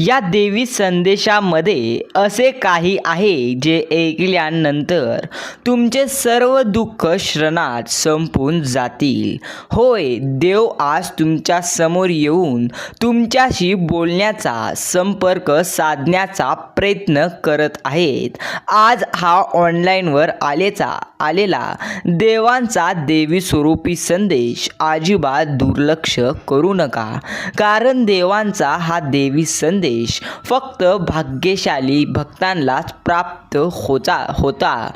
या देवी संदेशामध्ये असे काही आहे जे ऐकल्यानंतर तुमचे सर्व दुःख श्रणात संपून जातील. होय देव आज तुमच्यासमोर येऊन तुमच्याशी बोलण्याचा संपर्क साधण्याचा प्रयत्न करत आहेत. आज हा ऑनलाईनवर आलेचा आलेला देवांचा देवी स्वरूपी संदेश अजिबात दुर्लक्ष करू नका. कारण देवांचा हा देवी संदेश फक्त भाग्यशाली भक्तांनाच प्राप्त होता होता.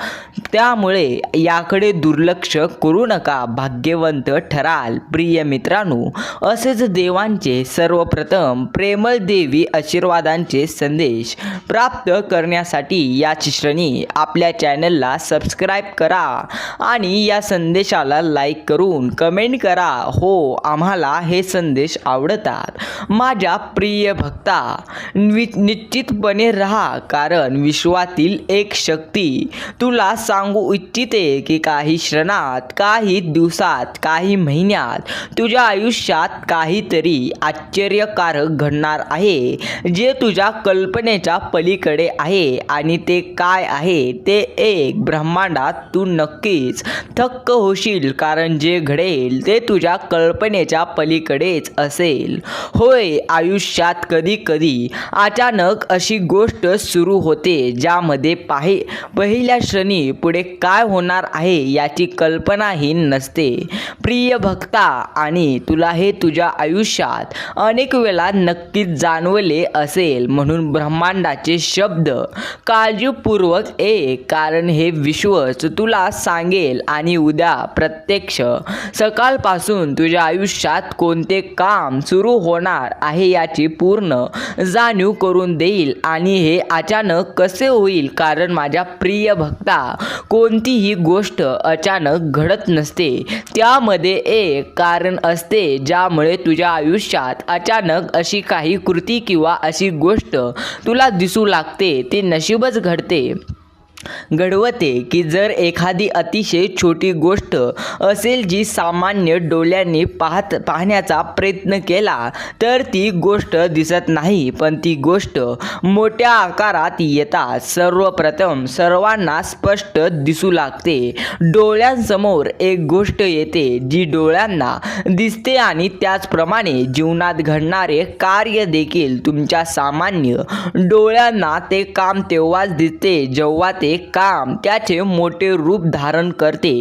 त्यामुळे याकडे दुर्लक्ष करू नका भाग्यवंत ठराल प्रिय मित्रांनो. असेच देवांचे सर्वप्रथम प्रेमळ देवी आशीर्वादांचे संदेश प्राप्त करण्यासाठी याची श्रेणी आपल्या चॅनलला सबस्क्राईब करा आणि या संदेशाला लाईक करून कमेंट करा. हो आम्हाला हे संदेश आवडतात. माझ्या प्रिय भक्ता निश्चितपणे राहा कारण विश्वातील एक शक्ती. तुला सांगू इच्छिते की काही क्षणात काही दिवसात काही महिन्यात तुझ्या आयुष्यात काहीतरी आश्चर्यकारक घडणार आहे जे तुझ्या कल्पनेच्या पलीकडे आहे आणि ते काय आहे ते एक ब्रह्मांडात तू नक्कीच थक्क होशील कारण जे घडेल ते तुझ्या कल्पनेच्या पलीकडेच असेल. होय आयुष्यात कधी कधी अचानक अशी गोष्ट सुरू होते ज्यामध्ये पाहि. पहिल्या क्षणी पुढे काय होणार आहे याची कल्पनाही नसते. प्रिय भक्ता आणि तुला हे तुझ्या आयुष्यात अनेक वेळा नक्कीच जाणवले असेल म्हणून ब्रह्मांडाचे शब्द काळजीपूर्वक एक कारण हे विश्वच तुला सांगेल आणि उद्या प्रत्यक्ष सकाळपासून तुझ्या आयुष्यात कोणते काम सुरू होणार आहे याची पूर्ण जाणीव करून देईल आणि हे अचानक कसे होईल कारण माझ्या प्रिय भक्ता कोणतीही गोष्ट अचानक घडत नसते. त्यामध्ये एक कारण असते ज्यामुळे तुझ्या आयुष्यात अचानक अशी काही कृती किंवा अशी गोष्ट तुला दिसू लागते ती नशीबच घडते. घडवते की जर एखादी अतिशय छोटी गोष्ट असेल जी सामान्य डोळ्यांनी पाहत पाहण्याचा प्रयत्न केला तर ती गोष्ट दिसत नाही. पण ती गोष्ट मोठ्या आकारात येतात सर्वप्रथम सर्वांना स्पष्ट दिसू लागते. डोळ्यांसमोर एक गोष्ट येते जी डोळ्यांना दिसते आणि त्याचप्रमाणे जीवनात घडणारे कार्य देखील तुमच्या सामान्य डोळ्यांना ते काम तेव्हाच दिसते जेव्हा ते काम त्याचे मोठे रूप धारण करते.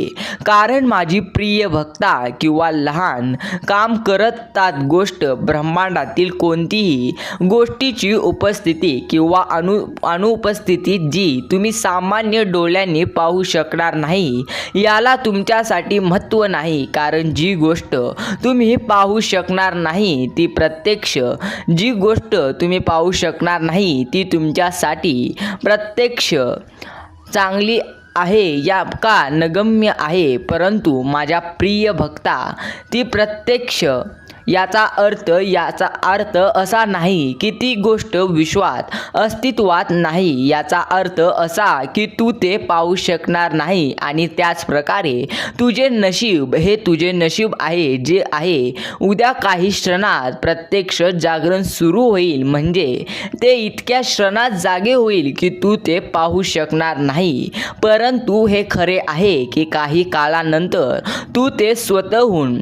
कारण माझी प्रिय भक्ता किंवा लहान काम करतात गोष्ट ब्रह्मांडातील कोणतीही गोष्टीची उपस्थिती किंवा अनु अनुपस्थिती जी तुम्ही सामान्य डोळ्यांनी पाहू शकणार नाही याला तुमच्यासाठी महत्त्व नाही. कारण जी गोष्ट तुम्ही पाहू शकणार नाही ती प्रत्यक्ष जी गोष्ट तुम्ही पाहू शकणार नाही ती तुमच्यासाठी प्रत्यक्ष चांगली आहे या का नगम्य आहे? परंतु माझ्या प्रिय भक्ता ती प्रत्यक्ष याचा अर्थ याचा अर्थ असा नाही की ती गोष्ट विश्वात अस्तित्वात नाही. याचा अर्थ असा की तू ते पाहू शकणार नाही आणि त्याच प्रकारे तुझे नशीब हे तुझे नशीब आहे जे आहे. उद्या काही क्षणात प्रत्यक्ष जागरण सुरू होईल. म्हणजे ते इतक्या क्षणात जागे होईल की तू ते पाहू शकणार नाही. परंतु हे खरे आहे की काही काळानंतर तू ते स्वतःहून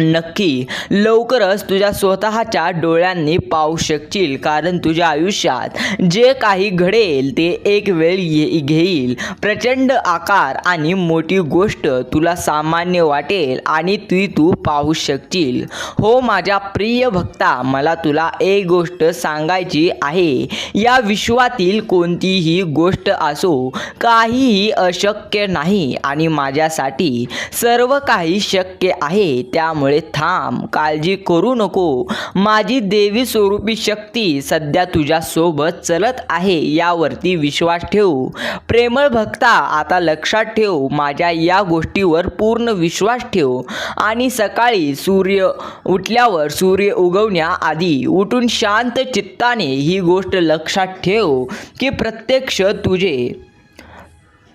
नक्की. लवकरच तुझ्या स्वतःच्या डोळ्यांनी पाहू शकशील कारण तुझ्या आयुष्यात जे काही घडेल ते एक वेळ ये घेईल. प्रचंड आकार आणि मोठी गोष्ट तुला सामान्य वाटेल आणि ती तू पाहू शकशील. हो माझ्या प्रिय भक्ता मला तुला एक गोष्ट सांगायची आहे. या विश्वातील कोणतीही गोष्ट असो काहीही अशक्य नाही आणि माझ्यासाठी सर्व काही शक्य आहे. त्यामुळे त्यामुळे थांब काळजी करू नको. माझी देवी स्वरूपी शक्ती सध्या तुझ्यासोबत चलत आहे यावरती विश्वास ठेव. प्रेमळ भक्ता आता लक्षात ठेव माझ्या या गोष्टीवर पूर्ण विश्वास ठेव. आणि सकाळी सूर्य उठल्यावर सूर्य उगवण्याआधी उठून शांत चित्ताने ही गोष्ट लक्षात ठेव की प्रत्यक्ष तुझे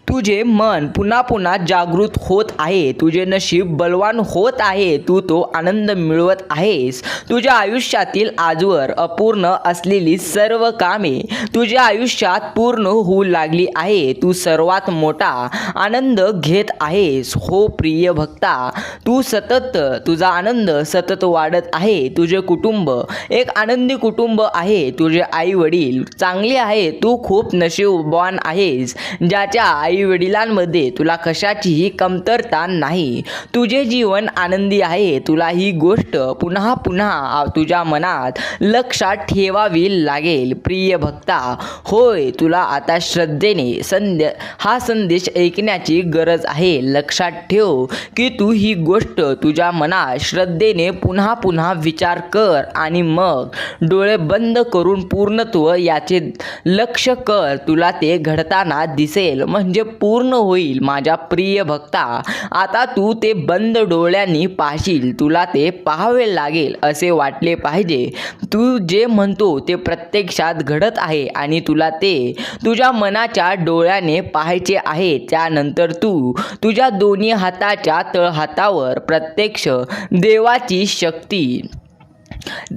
तुझे मन पुन्हा पुन्हा जागृत होत आहे. तुझे नशीब बलवान होत आहे. तू तो आनंद मिळवत आहेस. तुझ्या आयुष्यातील आजवर अपूर्ण असलेली सर्व कामे तुझ्या आयुष्यात पूर्ण होऊ लागली आहे. तू सर्वात मोठा आनंद घेत आहेस. हो प्रिय भक्ता तू सतत तुझा आनंद सतत वाढत आहे. तुझे कुटुंब एक आनंदी कुटुंब आहे. तुझे आई वडील चांगले आहे तू खूप नशीबवान आहेस. ज्याच्या आई वडिलांमध्ये तुला कशाचीही कमतरता नाही. तुझे जीवन आनंदी आहे. तुला ही गोष्ट पुन्हा पुन्हा तुझ्या मनात लक्षात ठेवावी लागेल. प्रिय भक्ता होय तुला आता श्रद्धेने संध्या हा संदेश ऐकण्याची गरज आहे. लक्षात ठेव की तू ही गोष्ट तुझ्या मनात श्रद्धेने पुन्हा पुन्हा विचार कर आणि मग डोळे बंद करून पूर्णत्व याचे लक्ष कर. तुला ते घडताना दिसेल. म्हणजे पूर्ण होईल माझ्या प्रिय भक्ता. आता तू ते बंद डोळ्यांनी पाहशील तुला ते पाहावे लागेल असे वाटले पाहिजे. तू जे म्हणतो ते प्रत्यक्षात घडत आहे आणि तुला ते तुझ्या मनाच्या डोळ्याने पाहायचे आहे. त्यानंतर तू तुझ्या दोन्ही हाताच्या तळहातावर प्रत्यक्ष देवाची शक्ती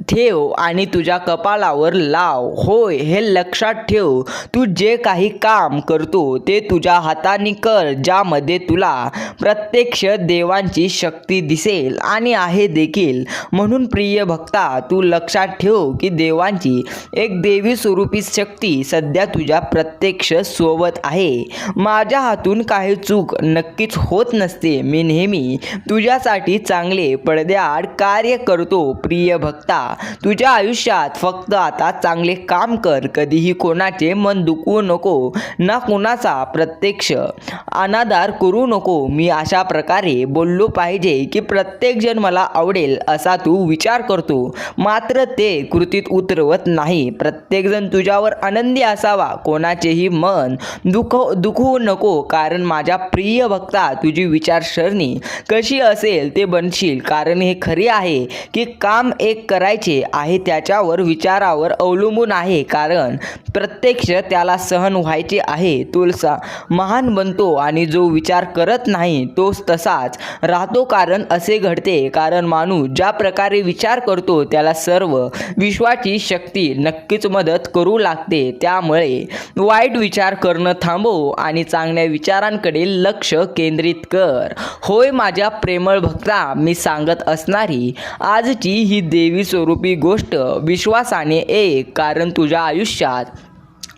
ठेव आणि तुझ्या कपाळावर लाव. होय हे लक्षात ठेव. तू जे काही काम करतो ते तुझ्या हाताने कर ज्यामध्ये तुला प्रत्यक्ष देवांची शक्ती दिसेल आणि आहे देखील. म्हणून प्रिय भक्ता तू लक्षात ठेव की देवांची एक देवी स्वरूपी शक्ती सध्या तुझ्या प्रत्यक्ष सोबत आहे. माझ्या हातून काही चूक नक्कीच होत नसते. मी नेहमी तुझ्यासाठी चांगले पडद्याआड कार्य करतो प्रिय भक्ता. तुझ्या आयुष्यात फक्त आता चांगले काम कर. कधीही कोणाचे मन दुखवू नको. ना कोणाचा प्रत्यक्ष. अनादार करू नको. मी अशा प्रकारे बोललो पाहिजे की प्रत्येकजण मला आवडेल असा तू विचार करतो. मात्र ते कृतीत उतरवत नाही. प्रत्येकजण तुझ्यावर आनंदी असावा. कोणाचेही मन दुख दुखवू नको. कारण माझ्या प्रिय भक्ता तुझी विचारसरणी कशी असेल ते बनशील. कारण हे खरे आहे की काम एक करायचे आहे त्याच्यावर विचारावर अवलंबून आहे कारण प्रत्यक्ष त्याला सहन व्हायचे आहे. तुलसा महान बनतो आणि जो विचार करत नाही तोच तसाच राहतो. कारण असे घडते कारण माणूस ज्या प्रकारे विचार करतो त्याला सर्व विश्वाची शक्ती नक्कीच मदत करू लागते. त्यामुळे वाईट विचार करणं थांबव आणि चांगल्या विचारांकडे लक्ष केंद्रित कर. होय माझ्या प्रेमळ भक्ता मी सांगत असणारी आजची ही देवी स्वरूपी गोष्ट विश्वासाने ये कारण तुझ्या आयुष्यात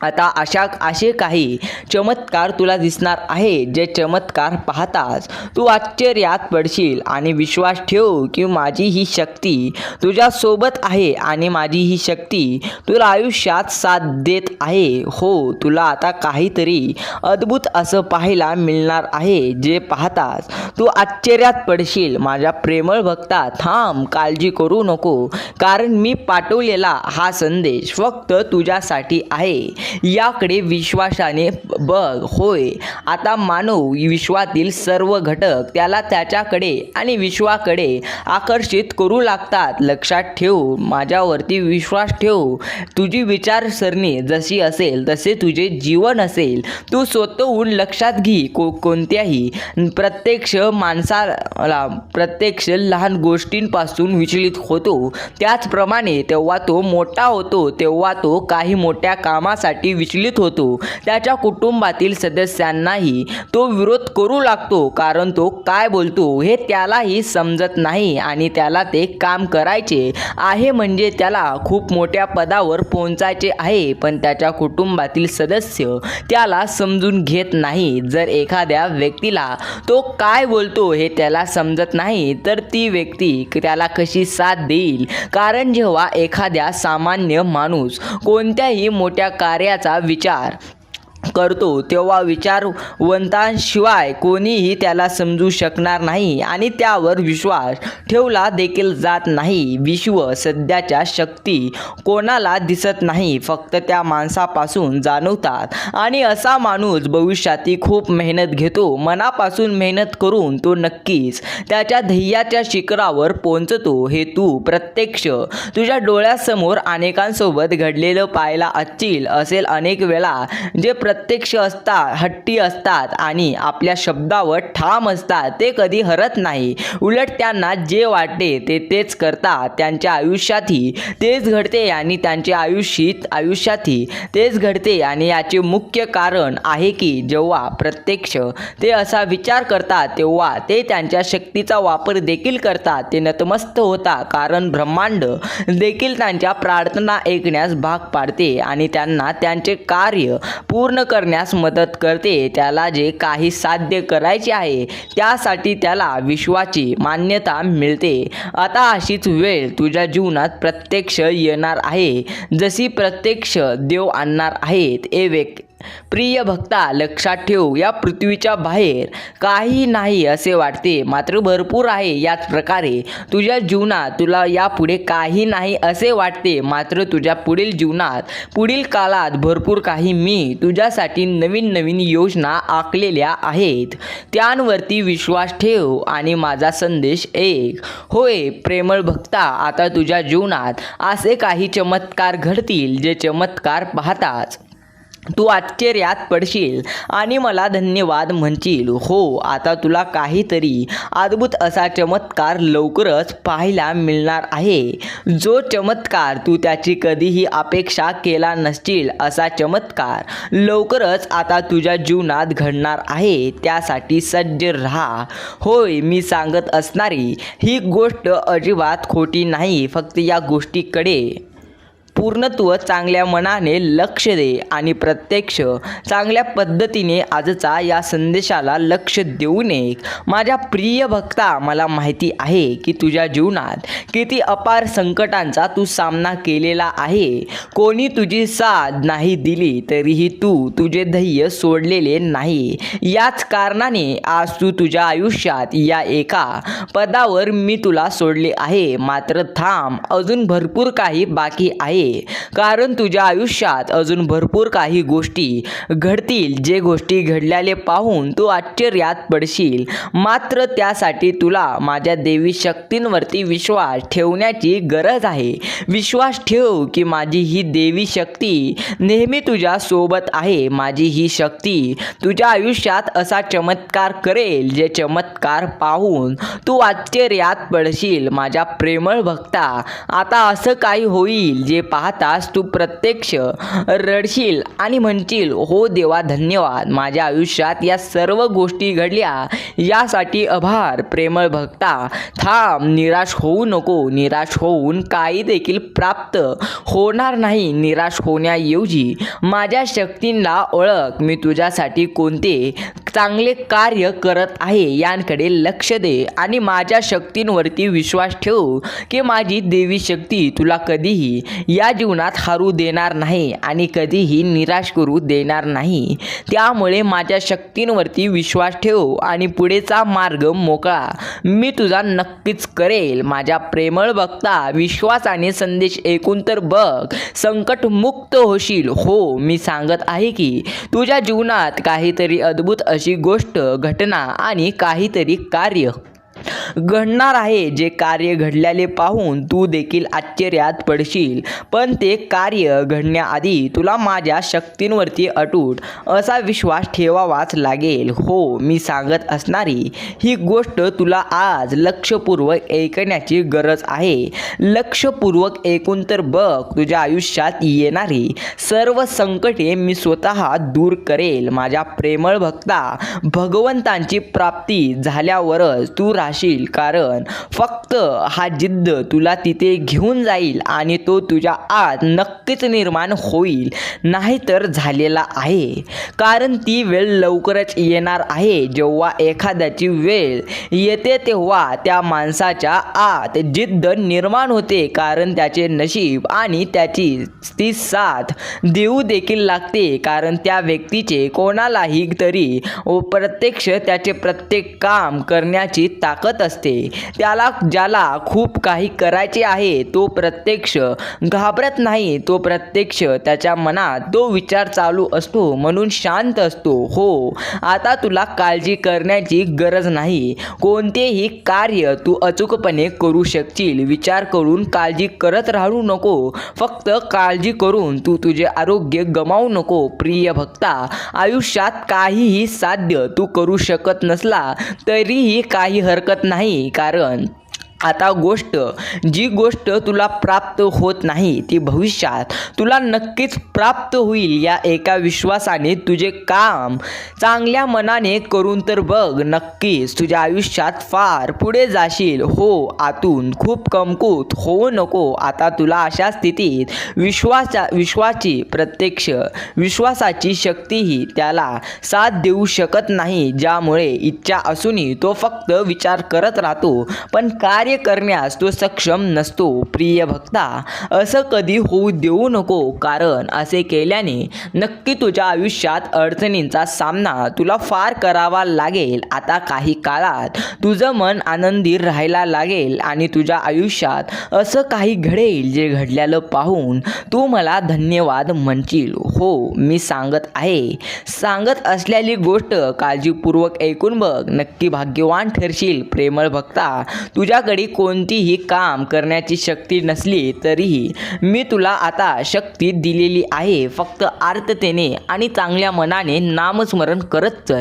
आता अशा असे काही चमत्कार तुला दिसणार आहे जे चमत्कार पाहताच तू आश्चर्यात पडशील आणि विश्वास ठेव की माझी ही शक्ती तुझ्यासोबत आहे आणि माझी ही शक्ती तुला आयुष्यात साथ देत आहे. हो तुला आता काहीतरी अद्भुत असं पाहायला मिळणार आहे जे पाहताच तू आश्चर्यात पडशील. माझ्या प्रेमळ भक्ता थांब काळजी करू नको कारण मी पाठवलेला हा संदेश फक्त तुझ्यासाठी आहे. याकडे विश्वासाने बघ होय. आता मानव विश्वातील सर्व घटक त्याला त्याच्याकडे आणि विश्वाकडे आकर्षित करू लागतात. लक्षात ठेव माझ्यावरती विश्वास ठेव. तुझी विचारसरणी जशी असेल तसे तुझे जीवन असेल. तू स्वतःहून लक्षात घे को कोणत्याही प्रत्यक्ष माणसाला प्रत्यक्ष लहान गोष्टींपासून विचलित होतो. त्याचप्रमाणे तेव्हा तो मोठा होतो तेव्हा तो काही मोठ्या कामासाठी विचलित होतो. त्याच्या कुटुंबातील सदस्यांनाही तो विरोध करू लागतो कारण तो काय बोलतो हे त्यालाही समजत नाही आणि त्याला ते काम करायचे आहे म्हणजे त्याला खूप मोठ्या पदावर पोहोचायचे आहे पण त्याच्या कुटुंबातील सदस्य त्याला समजून घेत नाही. जर एखाद्या व्यक्तीला तो काय बोलतो हे त्याला समजत नाही तर ती व्यक्ती त्याला कशी साथ देईल? कारण जेव्हा एखाद्या सामान्य माणूस कोणत्याही मोठ्या कार्य कार्याचा विचार. करतो तेव्हा विचारवंतांशिवाय कोणीही त्याला समजू शकणार नाही आणि त्यावर विश्वास ठेवला देखील जात नाही. विश्व सध्याच्या शक्ती कोणाला दिसत नाही फक्त त्या माणसापासून जाणवतात. आणि असा माणूस भविष्यातही खूप मेहनत घेतो. मनापासून मेहनत करून तो नक्कीच त्याच्या ध्येयाच्या शिखरावर पोहोचतो. हे तू प्रत्यक्ष तुझ्या डोळ्यासमोर अनेकांसोबत घडलेलं पाहायला असतील असेल अनेक वेळा जे प्र प्रत्यक्ष असतात हट्टी असतात आणि आपल्या शब्दावर ठाम असतात ते कधी हरत नाही. उलट त्यांना जे वाटते ते तेच करतात त्यांच्या आयुष्यातही तेच घडते आणि त्यांच्या आयुष्यात आयुष्यातही तेच घडते आणि याचे मुख्य कारण आहे की जेव्हा प्रत्यक्ष ते असा विचार करतात तेव्हा ते त्यांच्या शक्तीचा वापर देखील करतात. ते नतमस्त होता कारण ब्रह्मांड देखील त्यांच्या प्रार्थना ऐकण्यास भाग पाडते आणि त्यांना त्यांचे कार्य पूर्ण करण्यास मदत करते. त्याला जे काही साध्य करायचे आहे त्यासाठी त्याला विश्वाची मान्यता मिळते. आता अशीच वेळ तुझ्या जीवनात प्रत्यक्ष येणार आहे. जशी प्रत्यक्ष देव आणणार आहेत ए प्रिय भक्ता लक्षात ठेव या पृथ्वीच्या बाहेर काही नाही असे वाटते. मात्र भरपूर आहे याच प्रकारे. तुझ्या जीवनात तुला यापुढे काही नाही असे वाटते. मात्र तुझ्या पुढील जीवनात पुढील काळात भरपूर काही मी तुझ्यासाठी नवीन नवीन योजना आखलेल्या आहेत. त्यांवरती विश्वास ठेव आणि माझा संदेश एक होय प्रेमळ भक्ता आता तुझ्या जीवनात असे काही चमत्कार घडतील जे चमत्कार पाहताच. तू आश्चर्यात पडशील आणि मला धन्यवाद म्हणशील. हो आता तुला काहीतरी अद्भुत असा चमत्कार लवकरच पाहायला मिळणार आहे. जो चमत्कार तू त्याची कधीही अपेक्षा केला नसशील असा चमत्कार लवकरच आता तुझ्या जीवनात घडणार आहे. त्यासाठी सज्ज राहा. होय मी सांगत असणारी ही गोष्ट अजिबात खोटी नाही फक्त या गोष्टीकडे पूर्णत्व चांगल्या मनाने लक्ष दे आणि प्रत्यक्ष चांगल्या पद्धतीने आजचा या संदेशाला लक्ष देऊ नये. माझ्या प्रिय भक्ता मला माहिती आहे की तुझ्या जीवनात किती अपार संकटांचा तू सामना केलेला आहे. कोणी तुझी साथ नाही दिली तरीही तू तुझे ध्येय सोडलेले नाही. याच कारणाने आज तू तुझ्या आयुष्यात या एका पदावर मी तुला सोडले आहे. मात्र थांब अजून भरपूर काही बाकी आहे. कारण तुझ्या आयुष्यात अजून भरपूर काही गोष्टी घडतील. जे गोष्टी घडल्याले पाहून तू आश्चर्यात पडशील. मात्र त्यासाठी तुला माझ्या देवी शक्तींवरती विश्वास ठेवण्याची गरज आहे. विश्वास ठेव की माझी ही देवी शक्ती नेहमी तुझ्या सोबत आहे. माझी ही शक्ती तुझ्या आयुष्यात असा चमत्कार करेल जे चमत्कार पाहून तू आश्चर्यात पडशील. माझ्या प्रेमळ भक्ता आता असं काही होईल जे पाहताच तू प्रत्यक्ष रडशील आणि म्हणशील हो देवा धन्यवाद. माझ्या आयुष्यात या सर्व गोष्टी घडल्या. यासाठी आभार प्रेमळ भक्ता. थांब निराश होऊ नको. निराश होऊन काही देखील प्राप्त होणार नाही निराश होण्याऐवजी. माझ्या शक्तींना ओळख. मी तुझ्यासाठी कोणते चांगले कार्य करत आहे यांकडे लक्ष दे आणि माझ्या शक्तींवरती विश्वास ठेव की माझी देवी शक्ती तुला कधीही या जीवनात हारू देणार नाही आणि कधीही निराश करू देणार नाही. त्यामुळे माझ्या शक्तींवरती विश्वास ठेव आणि पुढेचा मार्ग मोकळा. मी तुझा नक्कीच करेल. माझ्या प्रेमळ बघता आणि संदेश ऐकून तर बघ. संकटमुक्त होशील. हो मी सांगत आहे की तुझ्या जीवनात काहीतरी अद्भुत अशी गोष्ट घटना आणि काहीतरी कार्य. घडणार आहे. जे कार्य घडल्याले पाहून तू देखील आश्चर्यात पडशील. पण ते कार्य घडण्याआधी तुला माझ्या शक्तींवरती अटूट असा विश्वास ठेवावाच लागेल. हो मी सांगत असणारी ही गोष्ट तुला आज लक्षपूर्वक ऐकण्याची गरज आहे. लक्षपूर्वक ऐकून तर बघ तुझ्या आयुष्यात येणारी सर्व संकटे मी स्वतः दूर करेल. माझ्या प्रेमळ भक्ता भगवंतांची प्राप्ती झाल्यावरच तू जाशील. कारण फक्त हा जिद्द तुला तिथे घेऊन जाईल आणि तो तुझ्या आत नक्कीच निर्माण होईल. नाहीतर झालेला आहे. कारण ती वेळ लवकरच येणार आहे. जेव्हा एखाद्याची वेळ येते तेव्हा त्या माणसाच्या आत जिद्द निर्माण होते. कारण त्याचे नशीब आणि त्याची ती साथ देऊ देखील लागते. कारण त्या व्यक्तीचे कोणालाही तरी व प्रत्यक्ष त्याचे प्रत्येक काम करण्याची ताकद ताकद असते. त्याला ज्याला खूप काही करायचे आहे तो प्रत्यक्ष घाबरत नाही. तो प्रत्यक्ष त्याच्या मनात तो विचार चालू असतो म्हणून शांत असतो. हो आता तुला काळजी करण्याची गरज नाही. कोणतेही कार्य तू अचूकपणे करू शकशील. विचार करून काळजी करत राहू नको. फक्त काळजी करून तू तुझे आरोग्य गमावू नको. प्रिय भक्ता आयुष्यात काहीही साध्य तू करू शकत नसला तरीही काही हरकत नाही कारण आता गोष्ट जी गोष्ट तुला प्राप्त होत नाही ती भविष्यात तुला नक्कीच प्राप्त होईल या एका विश्वासाने तुझे काम चांगल्या मनाने करून तर बघ नक्कीच तुझ्या आयुष्यात फार पुढे जाशील. हो आतून खूप कमकुत होऊ नको. आता तुला अशा स्थितीत विश्वासा विश्वाची प्रत्यक्ष विश्वासाची शक्तीही त्याला साथ देऊ शकत नाही ज्यामुळे इच्छा असूनही तो फक्त विचार करत राहतो. पण कार्य करण्यास तो सक्षम नसतो प्रिय भक्ता. असं कधी होऊ देऊ नको कारण असे केल्याने नक्की तुझ्या आयुष्यात अडचणींचा सामना तुला फार करावा लागेल. आता काही काळात तुझं मन आनंदी राहायला लागेल आणि तुझ्या आयुष्यात असं काही घडेल जे घडलेलं पाहून तू मला धन्यवाद म्हणशील. हो मी सांगत आहे. सांगत असलेली गोष्ट काळजीपूर्वक ऐकून बघ. नक्की भाग्यवान ठरशील प्रेमळ भक्ता. तुझ्याकडे कोणतीही काम करण्याची शक्ती नसली तरीही मी तुला आता शक्ती दिलेली आहे. फक्त आर्ततेने आणि चांगल्या मनाने नामस्मरण करत चल.